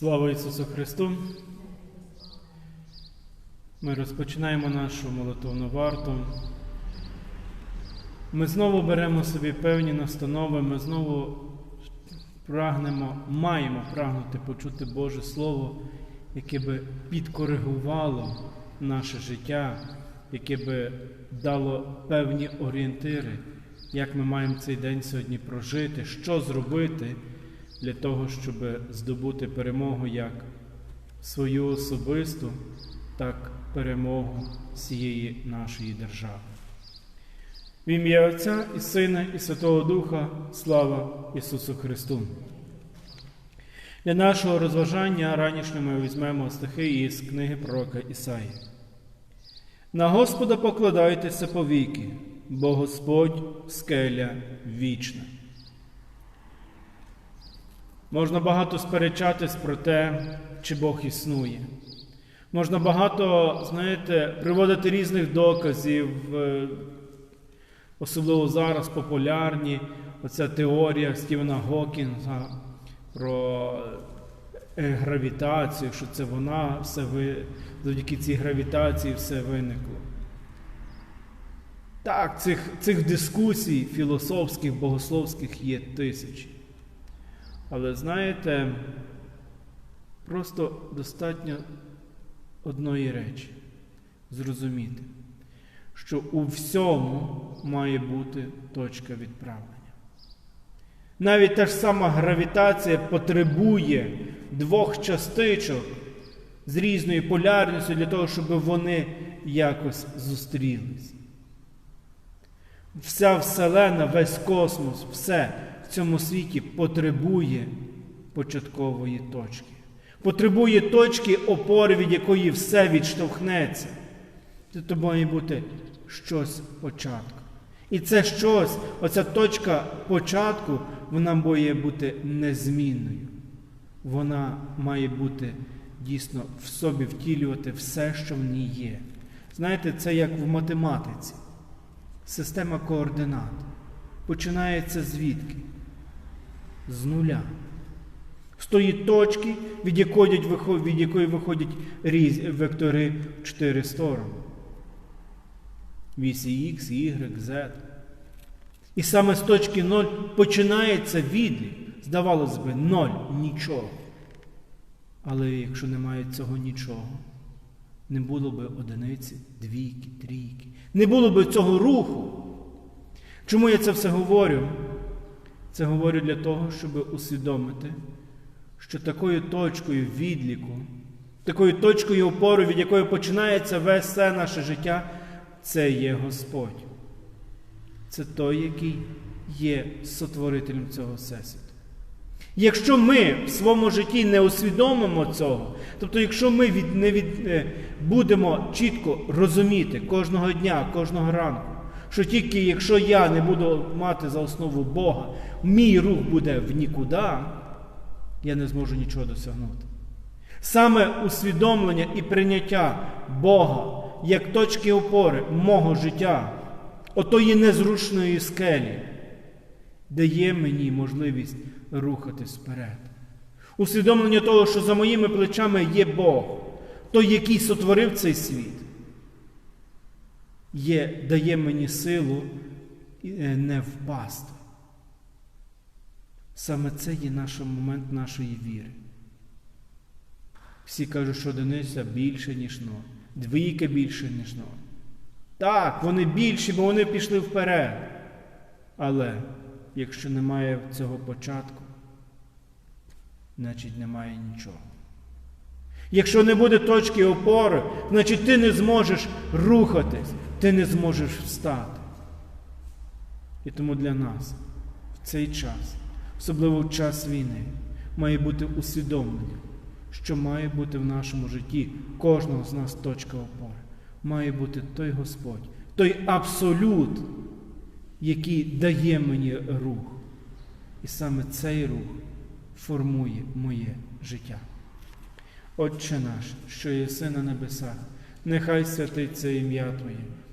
Слава Ісусу Христу! Ми розпочинаємо нашу молитовну варту. Ми знову беремо собі певні настанови, ми знову прагнемо, маємо прагнути почути Боже Слово, яке би підкоригувало наше життя, яке би дало певні орієнтири, як ми маємо цей день сьогодні прожити, що зробити для того, щоб здобути перемогу як свою особисту, так перемогу всієї нашої держави. В ім'я Отця і Сина, і Святого Духа, слава Ісусу Христу. Для нашого розважання ранішнього ми візьмемо стихи із книги пророка Ісаї. На Господа покладайтеся повіки, бо Господь скеля вічна. Можна багато сперечатись про те, чи Бог існує. Можна багато, знаєте, приводити різних доказів, е, особливо зараз популярні, оця теорія Стівена Гокінга про е, гравітацію, що це вона все ви, завдяки цій гравітації все виникло. Так, цих, цих дискусій філософських, богословських є тисячі. Але знаєте, просто достатньо одної речі зрозуміти, що у всьому має бути точка відправлення. Навіть та ж сама гравітація потребує двох частичок з різною полярністю для того, щоб вони якось зустрілись. Вся Вселена, весь космос, все цьому світі потребує початкової точки. Потребує точки опори, від якої все відштовхнеться. Це має бути щось початку. І це щось, оця точка початку, вона має бути незмінною. Вона має бути дійсно в собі втілювати все, що в ній є. Знаєте, це як в математиці. Система координат. Починається звідки? З нуля. З тої точки, від якої, виходять різ, вектори в чотири сторони. Вісі Х, Y, Z. І саме з точки 0 починається відлік. Здавалось би, 0 нічого. Але якщо немає цього нічого, не було би одиниці, двійки, трійки. Не було би цього руху. Чому я це все говорю? Це говорю для того, щоб усвідомити, що такою точкою відліку, такою точкою опори, від якої починається все наше життя, це є Господь. Це той, який є сотворителем цього всесвіту. Якщо ми в своєму житті не усвідомимо цього, тобто, якщо ми від, не від, будемо чітко розуміти кожного дня, кожного ранку, що тільки якщо я не буду мати за основу Бога, мій рух буде в нікуди, я не зможу нічого досягнути. Саме усвідомлення і прийняття Бога як точки опори мого життя, отої незручної скелі, дає мені можливість рухатись вперед. Усвідомлення того, що за моїми плечами є Бог, той, який сотворив цей світ, є, дає мені силу не впасти. Саме це є наш момент нашої віри. Всі кажуть, що одиниця більше, ніж ноль, двійка більше, ніж ноль. Так, вони більші, бо вони пішли вперед. Але якщо немає цього початку, значить немає нічого. Якщо не буде точки опори, значить ти не зможеш рухатись, ти не зможеш встати. І тому для нас в цей час, особливо в час війни, має бути усвідомлення, що має бути в нашому житті кожного з нас точка опори. Має бути той Господь, той абсолют, який дає мені рух. І саме цей рух формує моє життя. Отче наш, що єси на небесах, нехай святиться ім'я Твоє,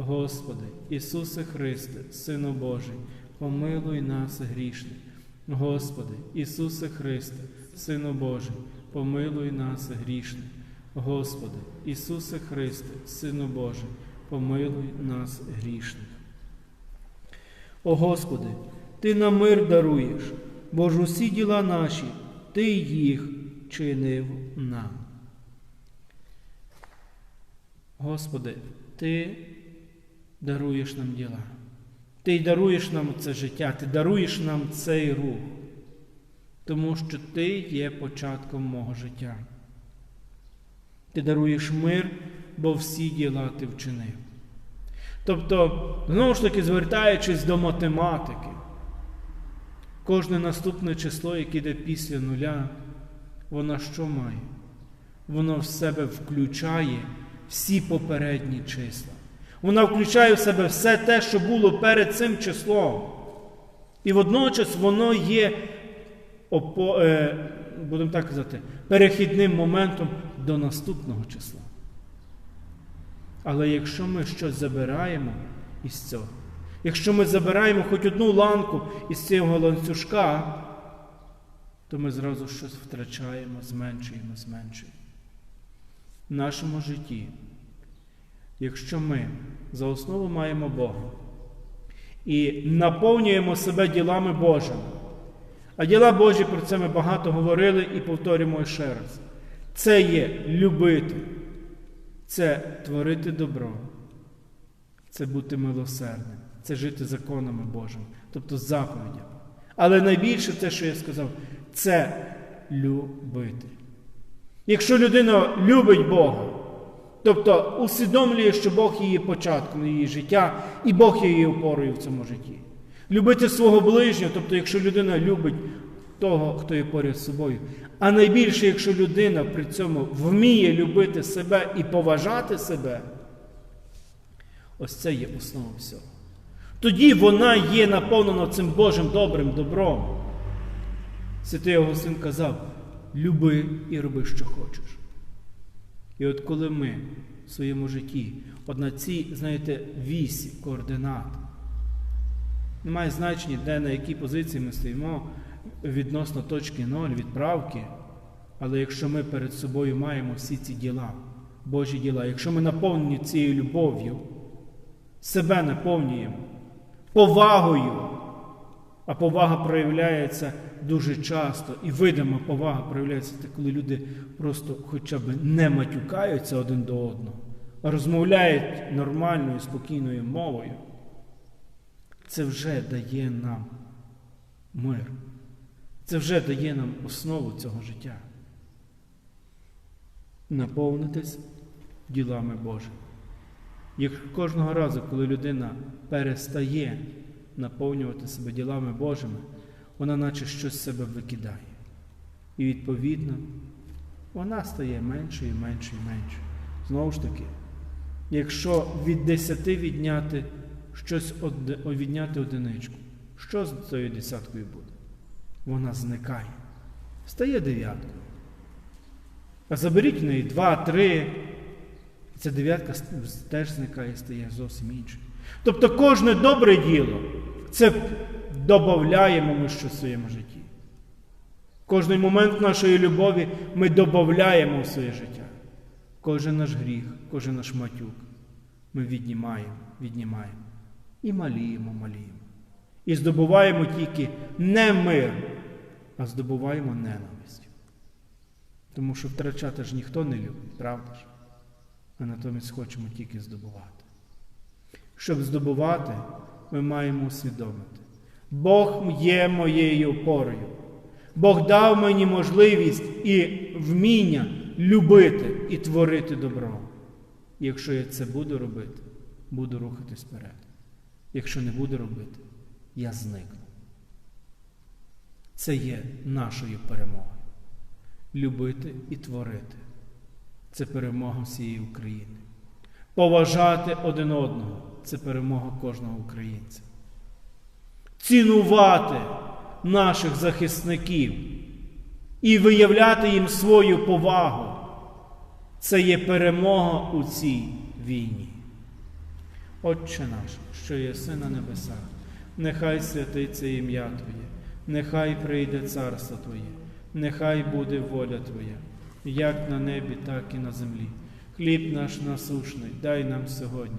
Господи, Ісусе Христе, Сину Божий, помилуй нас грішних. Господи, Ісусе Христе, Сину Божий, помилуй нас грішних. Господи, Ісусе Христе, Сину Божий, помилуй нас грішних. О Господи, Ти нам мир даруєш, бо ж усі діла наші, Ти їх чинив нам. Господи, Ти даруєш нам діла. Ти даруєш нам це життя, Ти даруєш нам цей рух, тому що Ти є початком мого життя. Ти даруєш мир, бо всі діла ти вчинив. Тобто, знову ж таки, звертаючись до математики, кожне наступне число, яке йде після нуля, воно що має? Воно в себе включає всі попередні числа. Вона включає в себе все те, що було перед цим числом. І водночас воно є, будемо так казати, перехідним моментом до наступного числа. Але якщо ми щось забираємо із цього, якщо ми забираємо хоч одну ланку із цього ланцюжка, то ми зразу щось втрачаємо, зменшуємо, зменшуємо. В нашому житті, якщо ми за основу маємо Бога і наповнюємо себе ділами Божими, а діла Божі про це ми багато говорили і повторюємо ще раз. Це є любити, це творити добро, це бути милосердним, це жити законами Божими, тобто заповідями. Але найбільше те, що я сказав, це любити. Якщо людина любить Бога, тобто усвідомлює, що Бог її початком її життя, і Бог є її опорою в цьому житті. Любити свого ближнього, тобто, якщо людина любить того, хто є поряд з собою. А найбільше, якщо людина при цьому вміє любити себе і поважати себе, ось це є основа всього. Тоді вона є наповнена цим Божим добрим добром. Святий Августин казав: люби і роби, що хочеш. І от коли ми в своєму житті, от на цій, знаєте, вісі координат, немає значення, де на якій позиції ми стоїмо відносно точки ноль, відправки. Але якщо ми перед собою маємо всі ці діла, Божі діла, якщо ми наповнені цією любов'ю, себе наповнюємо повагою, а повага проявляється дуже часто, і видима повага проявляється, коли люди просто хоча б не матюкаються один до одного, а розмовляють нормальною, спокійною мовою, це вже дає нам мир. Це вже дає нам основу цього життя. Наповнитись ділами Божими. Як кожного разу, коли людина перестає наповнювати себе ділами Божими, вона наче щось з себе викидає. І відповідно вона стає меншою, і меншою, і меншою. Знову ж таки, якщо від десяти відняти щось відняти одиничку, що з цією десяткою буде? Вона зникає. Стає дев'яткою. А заберіть в неї два, три. Ця дев'ятка теж зникає, стає зовсім іншою. Тобто кожне добре діло це додаємо ми щось в своєму житті. Кожний момент нашої любові ми додаємо в своє життя. Кожен наш гріх, кожен наш матюк ми віднімаємо, віднімаємо. І маліємо, маліємо. І здобуваємо тільки не мир, а здобуваємо ненависть. Тому що втрачати ж ніхто не любить, правда ж? А натомість хочемо тільки здобувати. Щоб здобувати, ми маємо усвідомити. Бог є моєю опорою. Бог дав мені можливість і вміння любити і творити добро. Якщо я це буду робити, буду рухатись вперед. Якщо не буду робити, я зникну. Це є нашою перемогою. Любити і творити. Це перемога всієї України. Поважати один одного це перемога кожного українця. Цінувати наших захисників і виявляти їм свою повагу. Це є перемога у цій війні. Отче наш, що єси на небесах, нехай святиться ім'я Твоє, нехай прийде царство Твоє, нехай буде воля Твоя, як на небі, так і на землі. Хліб наш насушний, дай нам сьогодні,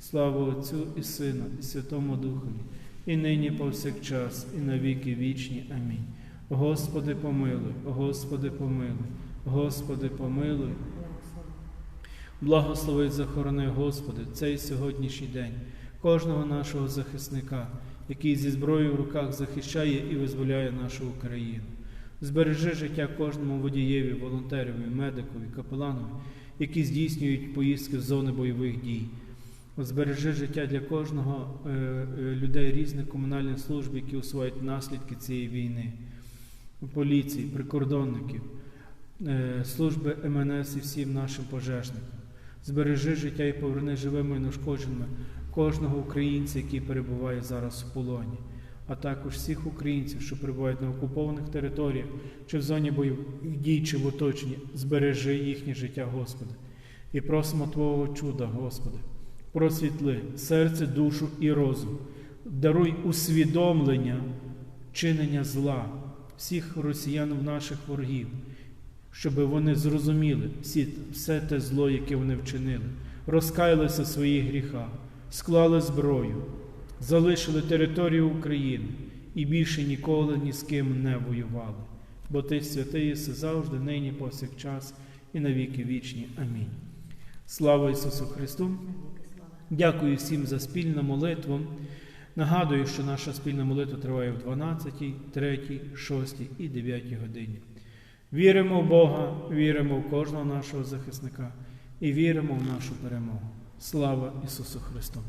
Слава Отцю і Сину, і Святому Духові, і нині повсякчас, і на віки вічні. Амінь. Господи, помилуй, Господи, помилуй, Господи, помилуй. Благослови, захорони, Господи, цей сьогоднішній день, кожного нашого захисника, який зі зброєю в руках захищає і визволяє нашу Україну. Збережи життя кожному водієві, волонтерові, медикові, капеланові, які здійснюють поїздки з зони бойових дій. Збережи життя для кожного е, е, людей різних комунальних служб, які усувають наслідки цієї війни, поліції, прикордонників, е, служби МНС і всім нашим пожежникам. Збережи життя і поверни живими і неушкодженими кожного українця, який перебуває зараз в полоні, а також всіх українців, що перебувають на окупованих територіях, чи в зоні бойових дій, чи в оточенні. Збережи їхнє життя, Господи. І просимо Твого чуда, Господи. Просвітли серце, душу і розум, даруй усвідомлення чинення зла всіх росіян наших ворогів, щоб вони зрозуміли всі, все те зло, яке вони вчинили, розкаялися в своїх гріхах, склали зброю, залишили територію України і більше ніколи ні з ким не воювали. Бо Ти святий єси завжди, нині, повсякчас, і на віки вічні. Амінь. Слава Ісусу Христу! Дякую всім за спільну молитву. Нагадую, що наша спільна молитва триває в 12, 3, 6 і 9 годині. Віримо в Бога, віримо в кожного нашого захисника і віримо в нашу перемогу. Слава Ісусу Христу!